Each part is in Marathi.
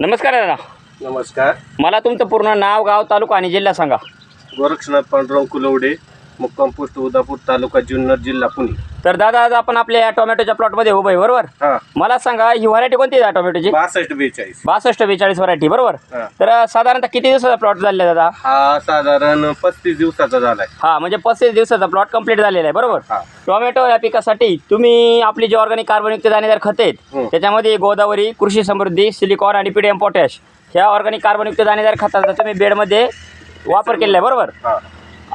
नमस्कार दादा. नमस्कार. मला तुमचं पूर्ण नाव गाव तालुका आणि जिल्हा सांगा. गोरक्षनाथ पांडुरंग कुलवडे. मुक्काम पोस्ट उदापूर तालुका जुन्नर जिल्हा पुणे. तर दादा आज आपण आपल्या या टोमॅटोच्या प्लॉटमध्ये उभं आहे बरोबर? हा. मला सांगा ही व्हरायटी कोणती आहे टोमॅटोची? बासष्ट बेचाळीस. बासष्ट बेचाळीस व्हरायटी बरोबर? हा. तर साधारणतः किती दिवसाचा प्लॉट झालेला आहे दादा? हा साधारण पस्तीस दिवसाचा झालाय. हा म्हणजे पस्तीस दिवसाचा प्लॉट कंप्लीट झालेला आहे बरोबर? हा. टोमॅटो या पिकासाठी तुम्ही आपली जी ऑर्गॅनिक कार्बनयुक्त दाणेदार खत आहेत हं. त्याच्यामध्ये गोदावरी कृषी समृद्धी सिलिकॉन आणि पीडीएम पोटॅश ह्या ऑर्गॅनिक कार्बनयुक्त दाणेदार खताचा तुम्ही बेडमध्ये वापर केलेला आहे बरोबर? हा.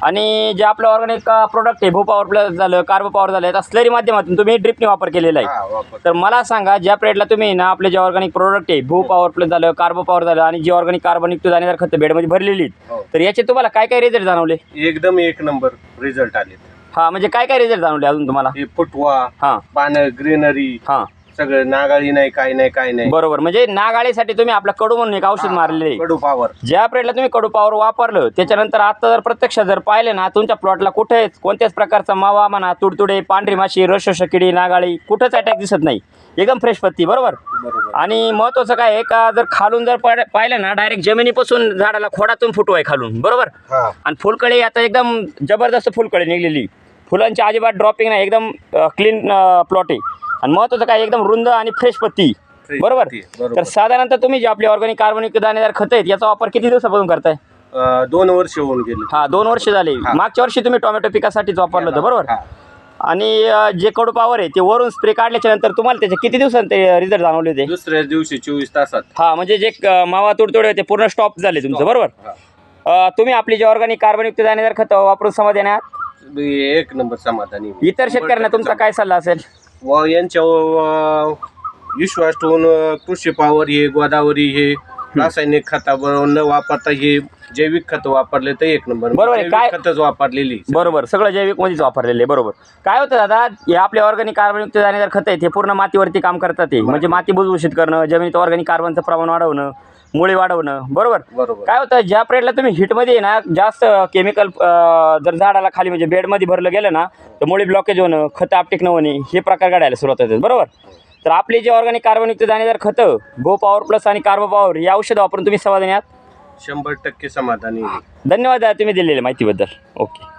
आणि जे आपलं ऑर्गॅनिक प्रोडक्ट आहे भू पॉवर प्लस झालं कार्बो पॉवर झालं आता स्लरी माध्यमातून तुम्ही ड्रिपने वापर केलेला आहे. हा तर मला सांगा ज्या प्रेडला तुम्ही ना आपले जे ऑर्गॅनिक प्रोडक्ट आहे भू पॉवर प्लस झालं कार्बो पॉवर झालं आणि जी ऑर्गॅनिक कार्बनयुक्त दाणेदार खत बेडमध्ये भरलेली हो. तर याचे तुम्हाला काय काय रिझल्ट जाणवले? एकदम एक नंबर रिझल्ट आले. हा म्हणजे काय काय रिझल्ट जाणवले अजून तुम्हाला? हे फुटवा हां. पानं ग्रीनरी हां. सगळं नागाळी नाही काय नाही काय नाही. बरोबर. म्हणजे नागाळीसाठी तुम्ही आपलं कडू म्हणून एक औषध मारलेलं. आहे कडू पावर. ज्या प्रेडला तुम्ही कडू पॉवर वापरलं त्याच्यानंतर आता जर प्रत्यक्षात जर पाहिलं ना तुमच्या प्लॉटला कुठेच कोणत्याच प्रकारचा मावा म्हणा तुडतुडे पांढरी माशी रश किडी नागाळी कुठंच अटॅक दिसत नाही. एकदम फ्रेश पत्ती बरोबर? आणि महत्वाचं काय आहे का जर खालून जर पाहिलं ना डायरेक्ट जमिनीपासून झाडाला खोडातून फुटू आहे खालून बरोबर? आणि फुलकळी आता एकदम जबरदस्त फुलकळी निघलेली. फुलांची अजिबात ड्रॉपिंग नाही एकदम क्लीन प्लॉट आहे. आणि महत्वाचं काय एकदम रुंद आणि फ्रेश पत्ती. बरोबर. तर साधारणतः तुम्ही जे आपले ऑर्गॅनिक कार्बनिक दाणेदार खत आहेत याचा वापर किती दिवसापासून करताय? दोन वर्ष होऊन गेले. हा दोन वर्ष झाले. मागच्या वर्षी तुम्ही टोमॅटो पिकासाठीच वापरलं होतं बरोबर. आणि जे कडू पावर आहे ते वरून स्प्रे काढल्याच्या नंतर तुम्हाला त्याचे किती दिवसांत ते रिझल्ट जाणवले होते? दुसऱ्या दिवशी चोवीस तासात. हा म्हणजे जे मावा तुडतुडे होते पूर्ण स्टॉप झाले तुमचं बरोबर? तुम्ही आपली जे ऑर्गॅनिक कार्बनयुक्त दाणेदार खत वापरून समाधान आहात? एक नंबर समाधानी इतर शेतकऱ्यांना तुमचा काय सल्ला असेल? व यांच्या विश्वास ठेवून कृषी पॉवर हे गोदावरी हे रासायनिक खताबरोबर न वापरता हे जैविक खत वापरले तर एक नंबर. बरोबर आहे. जैविक काय- खतच वापरलेली. बरोबर. सगळं जैविक मध्येच वापरलेले बरोबर. काय होतं दादा हे आपले ऑर्गॅनिक कार्बनयुक्त दाणेदार खत आहेत हे पूर्ण मातीवरती काम करतात ते म्हणजे माती भुसभुशीत करणं जमिनीत ऑर्गॅनिक कार्बनचं प्रमाण वाढवणं मुळे वाढवणं. बरोबर? बरोबर. काय होतं ज्या प्रेडला तुम्ही हिटमध्ये ना जास्त केमिकल जर झाडाला खाली म्हणजे बेडमध्ये भरलं गेलं ना तर मुळे ब्लॉकेज होणं खतं आपटेक न होणे हे प्रकार घडायला सुरुवात होतात. बरोबर? तर आपले जे ऑर्गॅनिक कार्बनयुक्त दाणेदार खतं गो पॉवर प्लस आणि कार्बो पॉवर हे औषधं वापरून तुम्ही समाधानी आहात? शंभर टक्के समाधानी आहे. धन्यवाद दादा तुम्ही दिलेल्या माहितीबद्दल. ओके